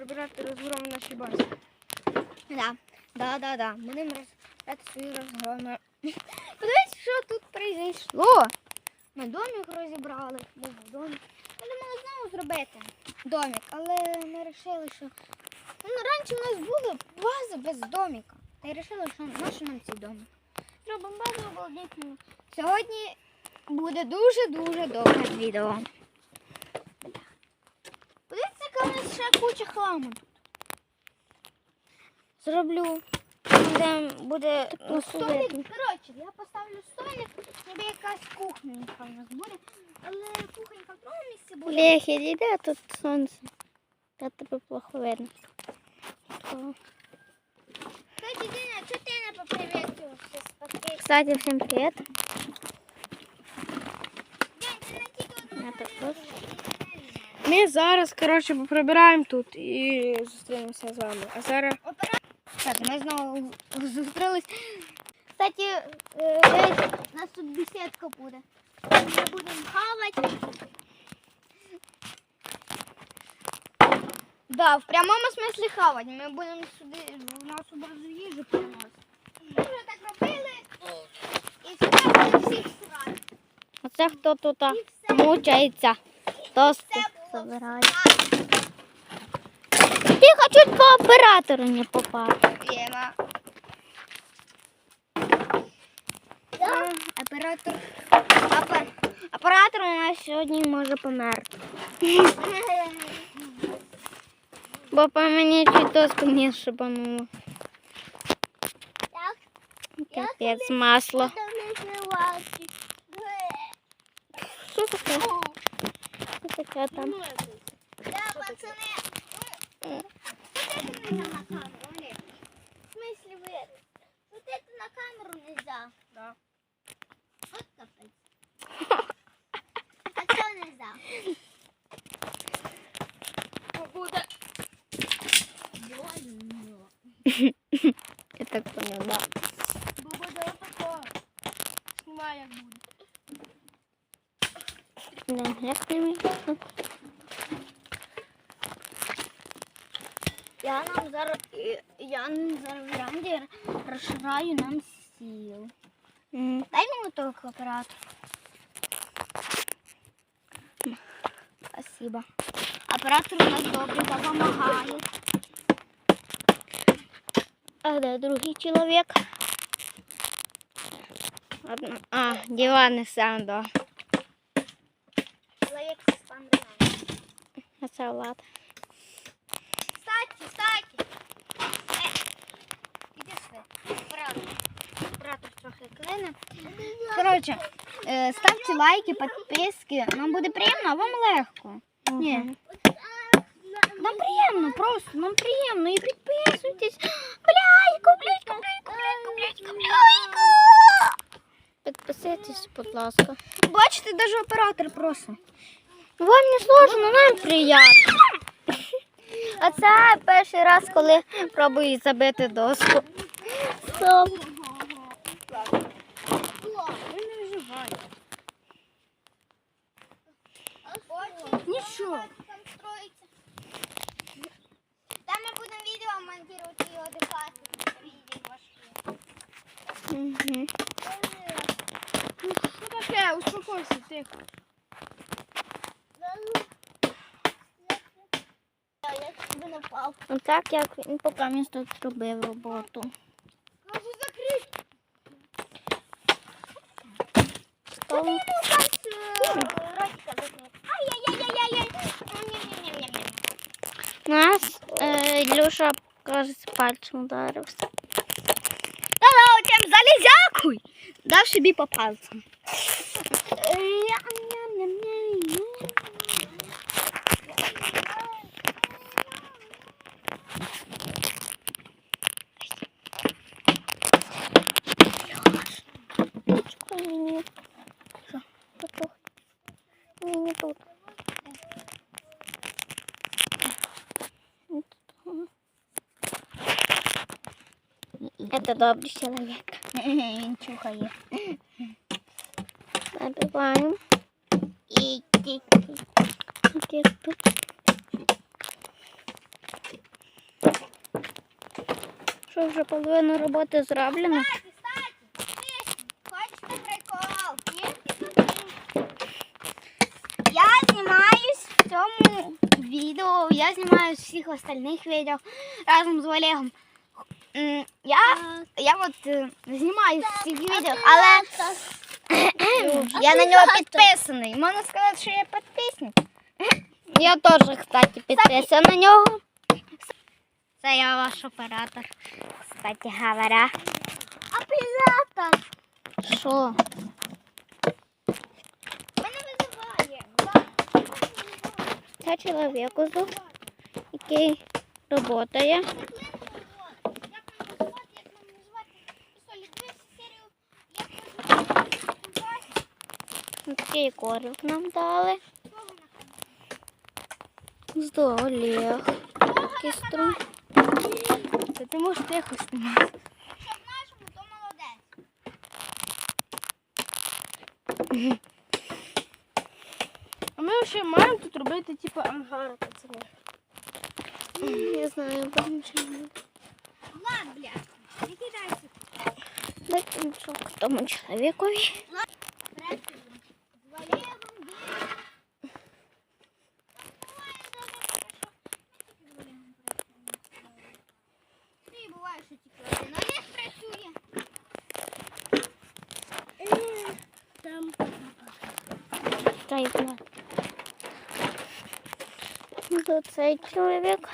прибирати розгром наші бази. Да, да, да, да. Будемо розглядати свої розгроми. Подивіться, що тут произошло. Ми домик розібрали, був домик. Ми думали знову зробити домик, але ми вирішили, що ну, раніше у нас були бази без домика. Та й вирішили, що нащо нам цей домик. Зробимо базу обалдительну. Сьогодні буде дуже-дуже довге відео. Подивіться, яка у нас ще куча хламу тут. Зроблю. Буде, буде ну, столик. Коротше, я поставлю столик, ніби якась кухонька у нас буде. Але кухонька в другому місці буде. Олег, іди, де тут сонце? Та тебе плохо видно. То- Кстати, Діна, чого ти не поприветствувався з пакетом? Кстати, всім привіт. Дянь, ти не тільки одну Я також. Ми зараз, коротше, поприбираємо тут і зустрінемося з вами. А зараз Так, ми знову зустрілись. Кстати, е, у нас тут бесідка буде. Ми будемо хавати. Да, в прямому смислі хавати. Ми будемо сюди, у нас одразу їжу приносити. Ми вже так робили. І сюди всіх срати. Оце хто тут мучається. Тости Срати. Тихо, чуть по оператору не попав. Єма. Е, Оператор. Опер... Оператор у нас сьогодні може померти. Бо по мені чуть доску не шибануло. Капець, масло. Що таке? Що таке там? Да, пацани, смотрите на камеру, нет. В смысле вы это? Вот это на камеру нельзя. Да. Вот капец. А что нельзя? Ну, Погода. Я так понял, да. Ну, Погода вот такая. Снимай, как будет. Да, як не міг. Я нам зараз, я нам зараз в веранді розширяю нам сіл. М. Дай молоток оператор. Спасибо. Оператор у нас добре допомагає. А де другий чоловік? Одна. А, диван сам, да. Чоловік з Андреєм. А це Влад. Кстати, кстати. Е, іди сюди. Трохи клине. Коротше, е, ставте лайки, підписки. Нам буде приємно, а вам легко. Ні. Нам приємно, просто нам приємно. І підписуйтесь. Бляйку, бляйку, бляйку, бляйку, бляйку, бляйку. Підписуйтесь, будь ласка. Бачите, навіть оператор просить. Вам не сложно, нам приємно. А це перший раз, коли пробую забити доску. Стоп. Нічого. Там ми будемо відео монтувати і одягати. Угу. Що таке? Успокойся, тихо. Я тебе напав. Отак як він поки місто зробив роботу. Ням-ням-ням-ням-ням. Нас е, Ілюша, кажеться, пальцем ударився. Та-да, тем залезякуй. Дав собі по пальцям. Чекай мені. Що? Тут. Ні, не тут. Это добрый человек. Чухає. Забиваем. І тут? що вже половина роботи прикол? Я знімаюсь в цьому відео, я знімаюсь всіх остальних відео разом з Олегом. Я, я от е, знімаюсь в всіх відео, але я на нього підписаний. Можна сказати, що я підписник. Я теж, кстати, підписана на нього. Це я ваш оператор, кстати говоря. Оператор. Що? Мене визиває. Це чоловік який працює. Такий короб нам дали. З Олег. Кістру. Та ти можеш тихо знімати. Щоб нашому, то молодець. А ми ще маємо тут робити, типу, ангар, пацани. Я знаю, будемо чим. Влад, блядь, не кидайся. Дай ключок тому чоловікові. Дай Влад. Тут цей чоловік.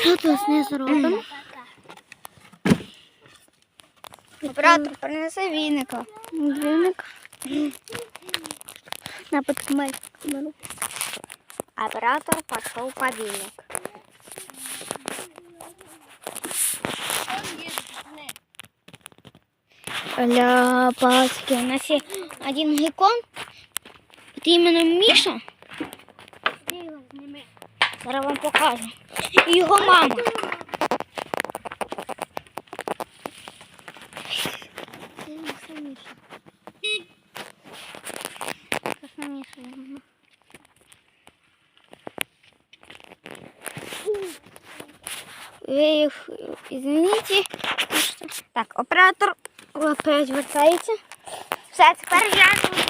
Що тут з не зробимо? Оператор, принеси віника. Дзвіник. На підкмай камеру. Оператор пішов по віник. Ля, пацки, у нас є один гекон. Це іменно Міша. Зараз вам покажу. І його мама. Ви їх, извините. Так, оператор Опять вертається. все, тепер я.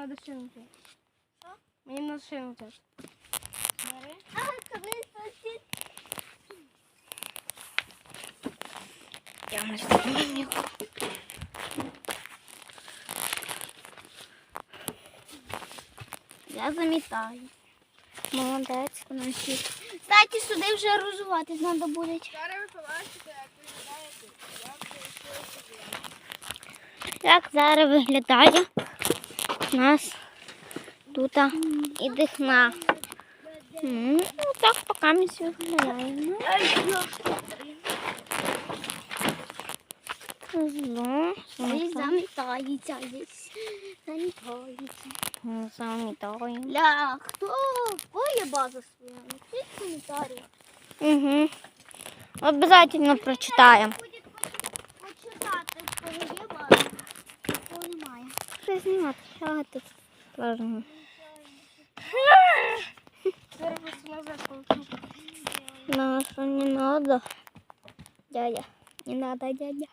Треба шинути. Що? Мені треба шинути. Бери. А, коли сусід. Я не знаю. Я замітаю. Молодець, наші. Кстати, сюди вже розуватись треба буде. Зараз ви побачите, як виглядає тут. Як зараз виглядає у нас тут і дихна. Ну, так поки ми виглядає. Ну, Зло, замітається десь. Замітається. замітаю. Ля, хто? Ой, база своя. Напишіть коментарі. Угу. Обязательно прочитаємо. Почитати, кого є база. Кого немає. Що знімати? Що тут получу. Ну, що не надо. Дядя. Не надо, дядя.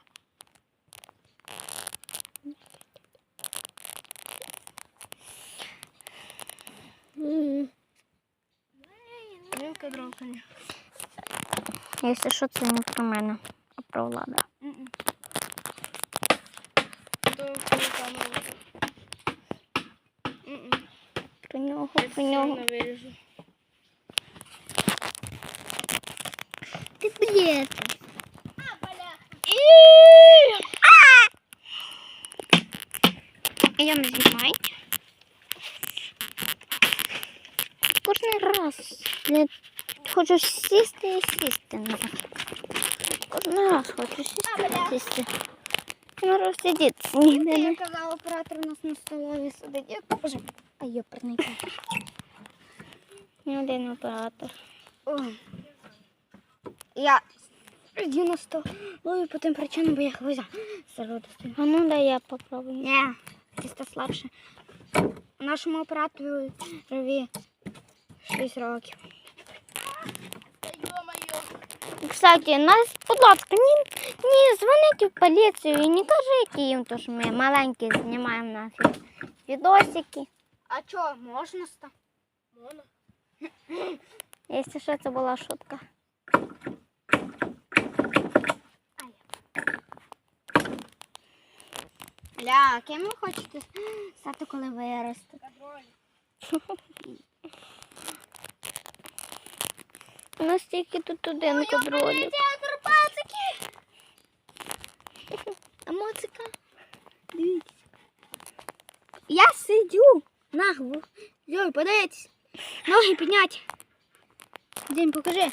Він кадровкані. Якщо що, це не про мене, а про влада. То коли камеру. М-м. Про все нього. Ти блєд. Я не знімаю. Кожен раз не хочу сісти і сісти. Кожен раз хочу сісти і сісти. Ну, розсидіться. Я казала, оператор у нас на столові сидить. Я Боже, а йоперний. Ні один оператор. Я 90 ловлю по тим причинам, бо я хвозя старого. А ну дай я попробую. Ні, тісто слабше. Нашому оператору 6 років. Кстати, нас, будь ласка, не, не дзвоніть в поліцію і не кажіть їм, то що ми маленькі знімаємо на фі- відосики. А чо, можна ста? Можна. Якщо що, це була шутка. Ля, ким ви хочете стати, коли виростете? У нас тільки тут один пацики! А моцика? Дивіться. Я сидю нагло. Йой, подивіться. Ноги підняті. День, покажи.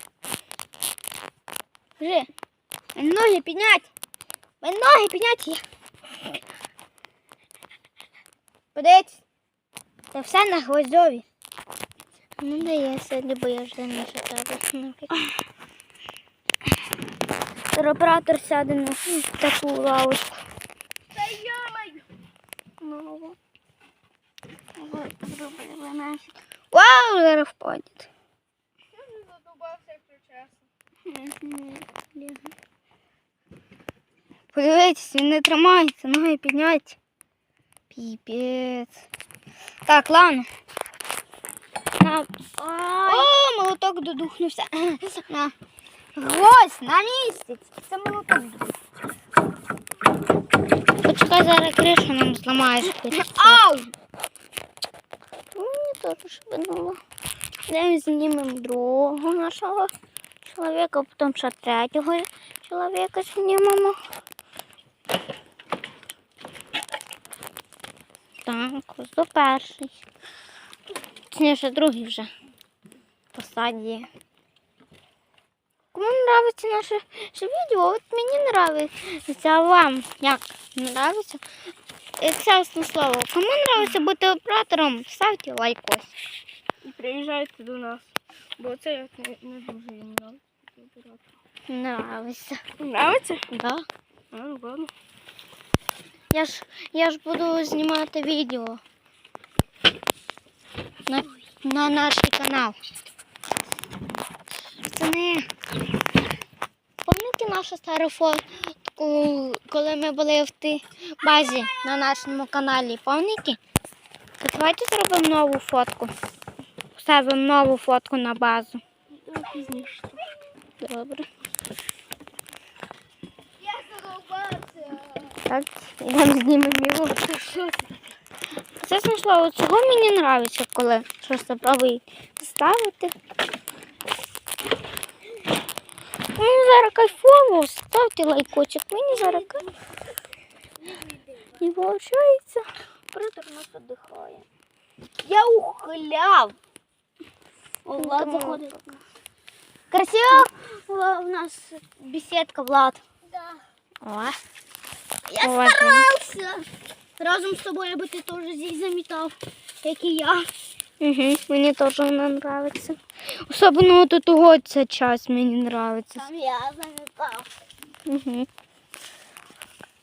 Покажи. Ноги підняті. Мене Ноги підняті. Подивіться. Це все на гвоздьові. Ну да я сьогодні, бо я ж не читала. Оператор сяде на таку лавочку. Та йомаю. Нову. Вау, зараз впадет. Я не задубався, якщо чесно. Подивіться, він не тримається, ноги підняті. Піпець. Так, ладно. На. О, молоток додухнувся. На. Гвоздь на місяць. Це молоток. Почекай, зараз кришу нам зламаєш. Ау! Ну, теж шибануло. Знімемо другого нашого чоловіка, потім ще третього чоловіка знімемо. Так, ось до перший. Точніше, другий вже в посаді. Кому нравиться наше це відео, от мені нравиться, а вам як нравиться? Чесне слово, кому нравиться бути оператором, ставте лайкос. І приїжджайте до нас. Бо це як не, не дуже їм нравиться. Нравиться. Нравиться? Да. А, ну ладно. Я ж, я ж буду знімати відео на, на наш канал. Пацани, пам'ятаєте нашу стару фотку, коли ми були в тій базі на нашому каналі? То Давайте зробимо нову фотку. Ставимо нову фотку на базу. Добре. Я задовбався. Так, йдемо знімемо його. Чесне слово, цього мені подобається, коли щось пробують ставити. Мені зараз кайфово, ставте лайкочок, мені зараз кайфово. І виходить, нас віддихає. Я ухиляв. О, Влад заходить. Красиво у нас беседка, Влад. Да. О, Я Уважно. старався. Разом з тобою, аби ти теж здесь замітав, як і я. угу, мені теж вона подобається. Особливо тут ця час мені подобається. Там я замітав. Угу.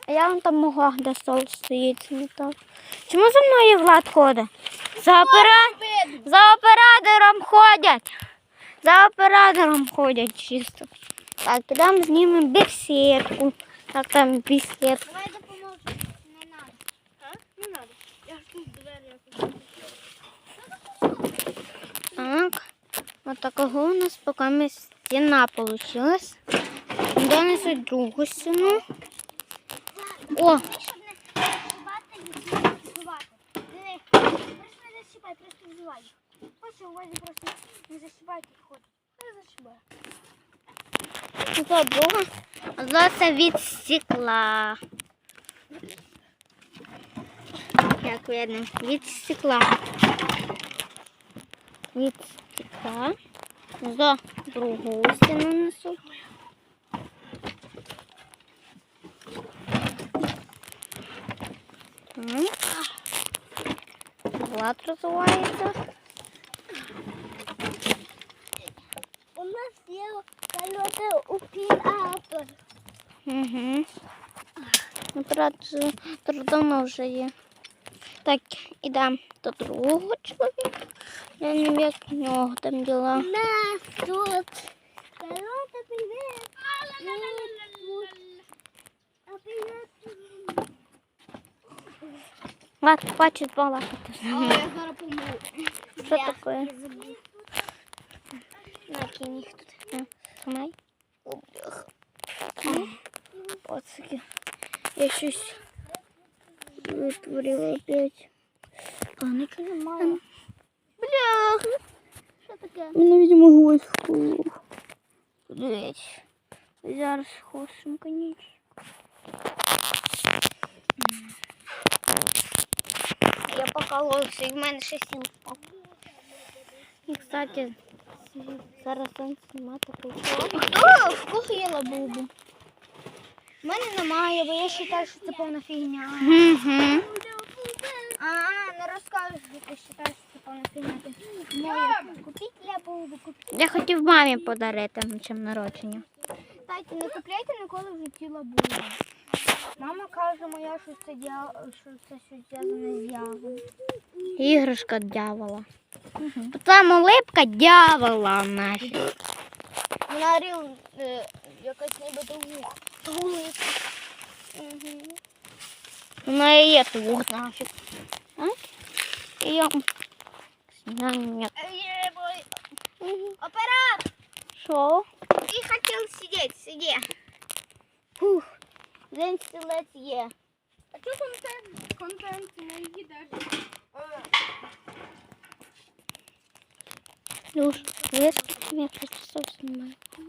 А я вон там могла, де стол стоїть, замітав. Чому за мною Влад ходить? За, опера... за оператором ходять. За оператором ходять чисто. Так, ідемо знімемо бесідку. Так, там бесідка. Давай допоможу. Не надо. А? Не надо. Я ж тут двері. Так. От такого у нас поки ми стіна вийшла. Донесуть другу стіну. О, Щоб не не зашибати. Диви, просто не зашибай, просто взивай. Хочеш, увазі просто не зашибайте їх ходить. Не зашибай. Це друга. Від стекла. Як видно, від стекла. Від стекла. За другу стіну несу. Так. Влад розвивається. У нас є кольоти у піапа. Угу. Ну, правда, це дуже давно вже є. Так, ідемо до другого чоловіка. Я не знаю, як у нього там діла. Нас тут. Здорово, привет. А привет. Ладно, хватить балакати. А я зараз помру. Що? Я забув. На кінь їх тут. На, Тримай. Пацики. Я щось витворила опять. А, нічого немає. Бля. Що таке? Мене, видимо, гвоздь вколов. Подивіться. Зараз хочемо, конечно. Я покололася, і в мене ще впав. І, кстати, зараз сонце нема такого. Хто? В кого є лабубу? У мене немає, бо я вважаю, що це повна фігня. Угу. А, не розкажеш, що ти вважаєш, що це повна фігня. Моя. Купіть лабубу, купіть. Я хотів мамі подарити на чим народження. Тайте, не купляйте ніколи в житті лабубу. Мама каже моя, що це, дя... що це щось зв'язане з дьяволом. Іграшка дьявола. Там улипка дьявола нафіг. Вона ріл е, якась нібито вух. Гулика. Угу. Вона і є тух нафіг. Я... Ня-ня. Оператор, Що? ты хотел сидеть, сиди. Фух, день стілець є. А чого контент? Контент не їдеш? Люш, виски я просто зовсім немає. Де?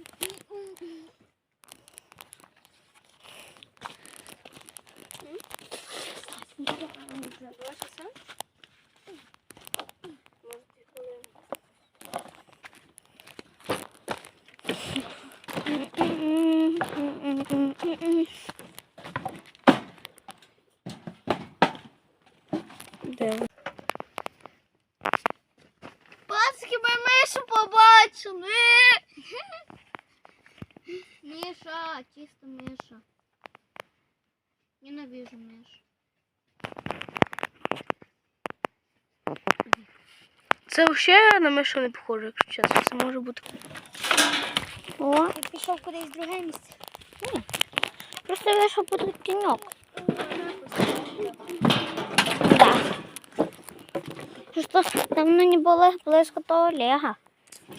Ненавижу Мишу. Це взагалі на мишу не похоже, якщо чесно. Це може бути. О, Ти пішов кудись в друге місце. просто вийшов буде тіньок. Да. Что давно не было близко до Олега,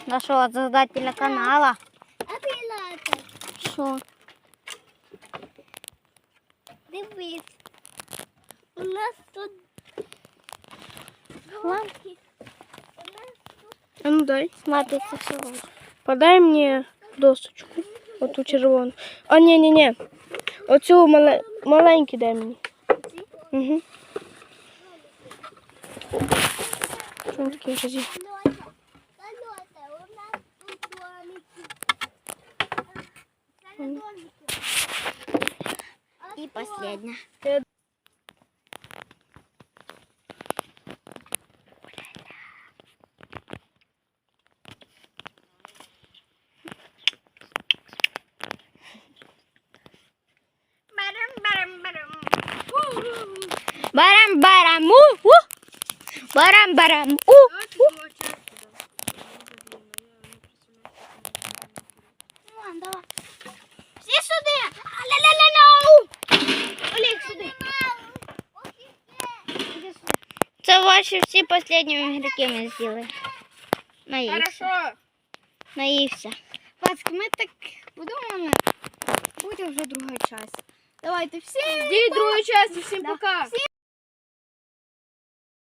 нашего создателя канала. А пілата. Що? Дивись. У нас тут Лампи. А ну дай. Смотри, це всього. Подай мені досточку. Оту червону. А, ні, ні, ні. Оцю мале... маленьку дай мені. Угу. Що він такий разі? І последня. Барам-барам, у, у. Барам-барам, у. Ладно, давай. Всі сюди! Ля-ля-ля-ля! Олег, сюди. Це ваші всі останні ігроки ми з'їли. Наївся. Наївся. Пацки, ми так подумали. Буде вже другий час. Давайте всі. Ждіть другої частини. Всім Да. пока. Всім